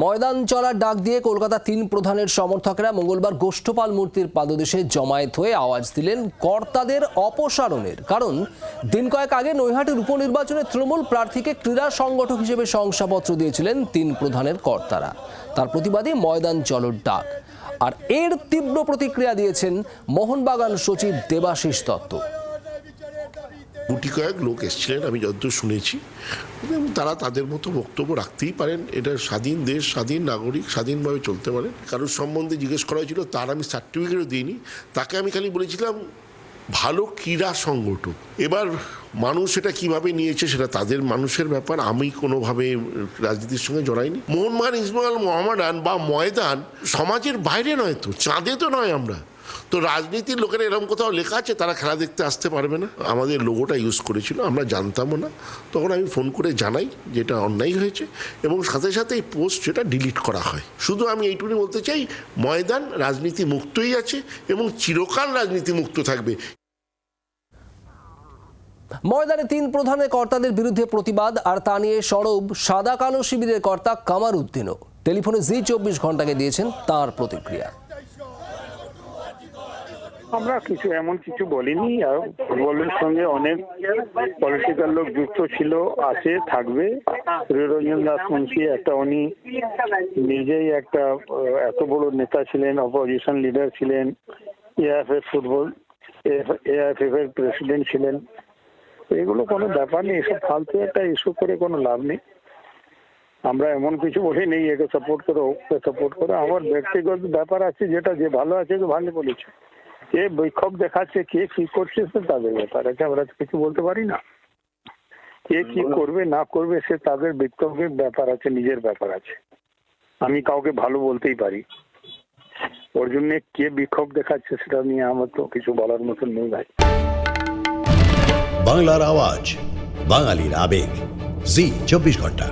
ময়দান চলার ডাক দিয়ে কলকাতা তিন প্রধানের সমর্থকেরা মঙ্গলবার গোষ্ঠপাল মূর্তির পাদদেশে জমায়েত হয়ে আওয়াজ দিলেন কর্তাদের অপসারণের। কারণ দিন কয়েক আগে নৈহাটির উপনির্বাচনে তৃণমূল প্রার্থীকে ক্রীড়া সংগঠক হিসেবে শংসাপত্র দিয়েছিলেন তিন প্রধানের কর্তারা। তার প্রতিবাদে ময়দান চলর ডাক। আর এর তীব্র প্রতিক্রিয়া দিয়েছেন মোহনবাগান সচিব দেবাশিস দত্ত। গুটি কয়েক লোক এসেছিলেন, আমি যতদূর শুনেছি। এবং তারা তাদের মতো বক্তব্য রাখতেই পারেন। এটা স্বাধীন দেশ, স্বাধীন নাগরিক, স্বাধীনভাবে চলতে পারেন কারোর সম্বন্ধে জিজ্ঞেস করা হয়েছিল, তার আমি সার্টিফিকেটও দিইনি। তাকে আমি খালি বলেছিলাম, ভালো ক্রীড়া সংগঠক। এবার মানুষ এটা কীভাবে নিয়েছে সেটা তাদের মানুষের ব্যাপার। আমি কোনোভাবে রাজনীতির সঙ্গে জড়াইনি। মোহনবাগান, ইসমাইল, মোহাম্মদান বা ময়দান সমাজের বাইরে নয় তো, চাঁদে তো নয় আমরা। তো রাজনীতির লোকেরা এরকম কোথাও লেখা আছে? তারা খেলা দেখতে আসতে পারবে না। আমাদের লোগোটা ইউজ করেছিল, আমরা জানতামও না। তখন আমি ফোন করে জানাই যেটা অন্যায় হয়েছে এবং সাথে সাথে এই পোস্ট সেটা ডিলিট করা হয়। শুধু আমি এইটুকুনি বলতে চাই, ময়দান রাজনীতি মুক্তই আছে এবং চিরকাল রাজনীতি মুক্ত থাকবে। ময়দানে তিন প্রধানের কর্তাদের বিরুদ্ধে প্রতিবাদ, আর তা নিয়ে সরব সাদা কালো শিবিরের কর্তা কামার উদ্দিনও টেলিফোনে জি চব্বিশ ঘন্টাকে দিয়েছেন তার প্রতিক্রিয়া। আমরা কিছু এমন কিছু বলিনি, আর ফুটবলের সঙ্গে অনেক পলিটিক্যাল লোক যুক্ত ছিল, আছে, থাকবে। প্রিয়রঞ্জন দাস মুন্সি একটা, উনি নিজেই একটা এত বড় নেতা ছিলেন অপোজিশন লিডার ছিলেন এআইএফ ফুটবল এআইএফ এর প্রেসিডেন্ট ছিলেন। এগুলো কোনো ব্যাপার নেই, এসব ফালতু একটা ইস্যু করে কোনো লাভ নেই। আমরা এমন কিছু বলি নেই একে সাপোর্ট করো, ওকে সাপোর্ট করো। আমার ব্যক্তিগত ব্যাপার আছে, যেটা যে ভালো আছে, তো ভালো বলেছে। কে বিক্ষোভ দেখাচ্ছে কে কি করছে সে তাদের ব্যাপার আছে আমরা তো কিছু বলতে পারি না। কে কি করবে না করবে সে তাদের বিক্ষোভের ব্যাপার আছে নিজের ব্যাপার আছে। আমি কাউকে ভালো বলতেই পারি। ওর জন্য কে বিক্ষোভ দেখাচ্ছে সেটা নিয়ে আমার তো কিছু বলার মতন নেই ভাই। বাংলার আওয়াজ বাঙালির আবেগ। জি চব্বিশ ঘণ্টা।